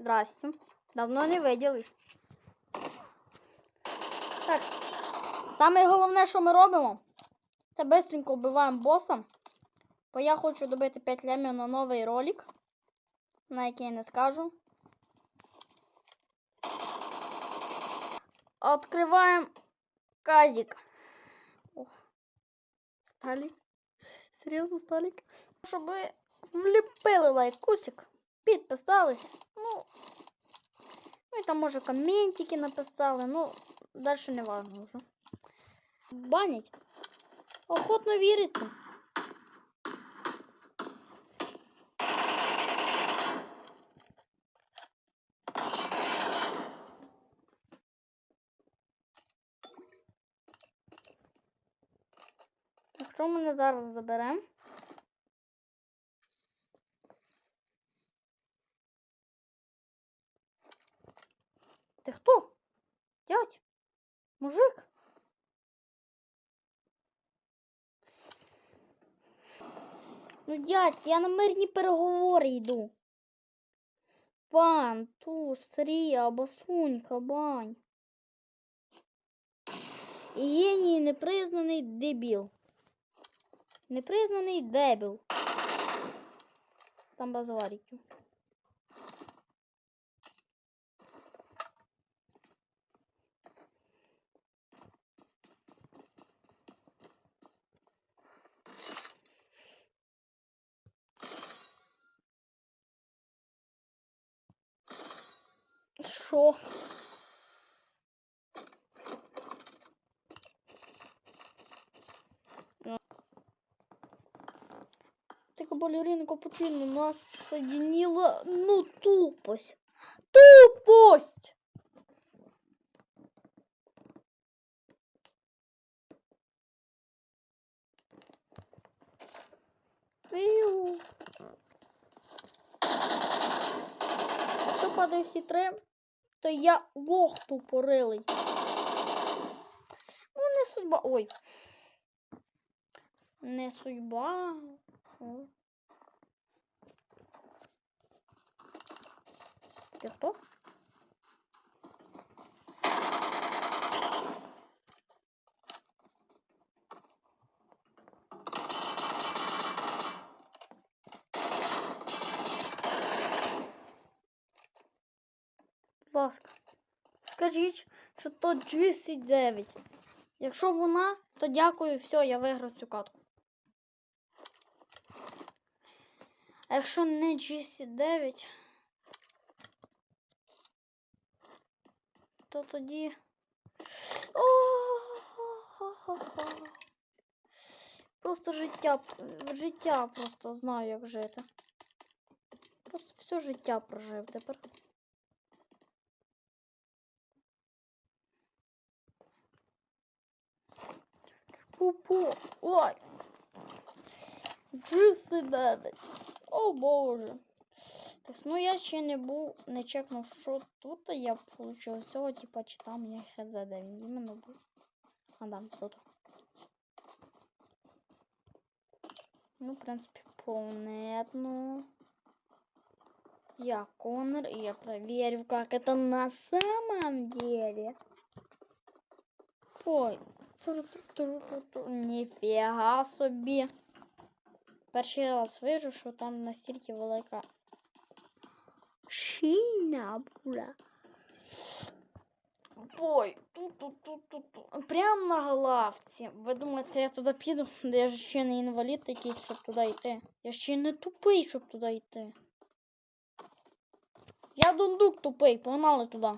Здрасте. Давно не виділись. Так. Саме головне, що ми робимо, це бистренько вбиваємо боса. Бо я хочу добити 5 лямів на новий ролик, на який я не скажу. Откриваємо казик. О, Сталік. Серйозно, Сталік? Щоб ви вліпили лайкусик, підписались. Ну, ну і там може коментики написали. Ну, далі не важно вже. Банять. Охотно віриться. Якщо мене зараз заберемо. Ти хто? Дядь? Мужик? Ну, дядь, я на мирні переговори йду. Пан, туз, трія, басунька, бань. І геній непризнаний дебіл. Непризнаний дебіл. Там базовариків. Що? Только балерина Капучино нас соединила, ну, тупость. Тупость! Фью. Что падает все трем? То я лох тупорилий. Ну, не судьба. Ой. Не судьба. О. Ти хто? Будь ласка, скажіть, що то GC9. Якщо вона, то дякую, все, я виграв цю катку. А якщо не GC9, то тоді. О-хо-хо-хо. Просто життя, життя просто знаю, як жити. Просто все життя прожив тепер. Пупу. Ой. GC9. О боже. Так, ну я ще не був, не чекнув, що тут я получив цього, типа, чи там я хз де він іменно був. А да, тут. Ну, в принципе, понятно. Я Конор, и я проверю, как это на самом деле. Ой. Ніфіга собі. Перший раз вижу, що там настільки велика шина була. Ой, тут, тут, тут, тут. Прямо на главці. Ви думаєте, я туди піду? Де я ж ще не інвалід якийсь, щоб туди йти. Я ще не тупий, щоб туди йти. Я дундук тупий, погнали туди.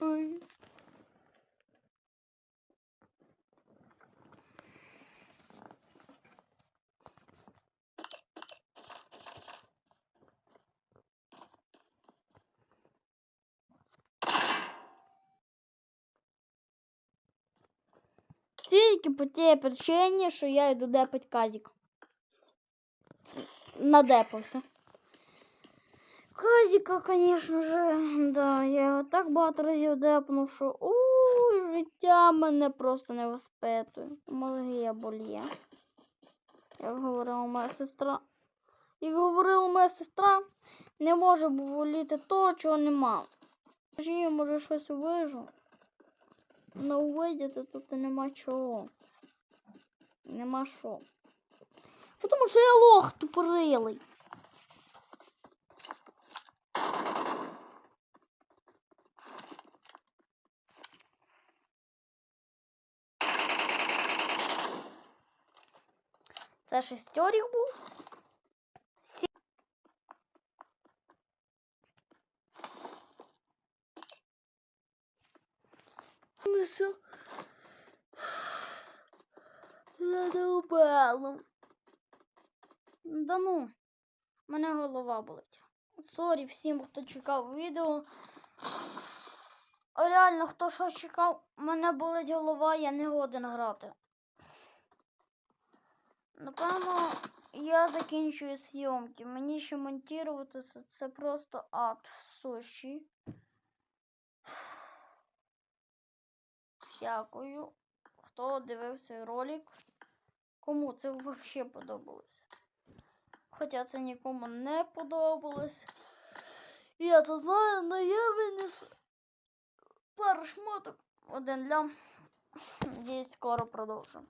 Ой. Тільки по тій причині, що я йду депать казік. Надепався. Казіка, звісно ж, да, я його так багато разів депнув, що ой, життя мене просто не воспитує. Мозги боліє. Як говорила моя сестра. Як говорила моя сестра, не може боліти то, чого нема. Може, я може щось вижу. Но увидіти тут нема чого. Нема що. Тому що я лох тупорилий. Це шестерик був. Все. Задовбало. Да ну, мене голова болить. Сорі всім, хто чекав відео. Реально, хто що чекав, мене болить голова, я не годен грати. Напевно, я закінчую зйомки. Мені ще монтувати це, просто ад суші. Дякую, хто дивився ролик. Кому це взагалі подобалось. Хоча це нікому не подобалось. Я то знаю, але я виніс пару шмоток. Один лям. Надіюсь, скоро продовжимо.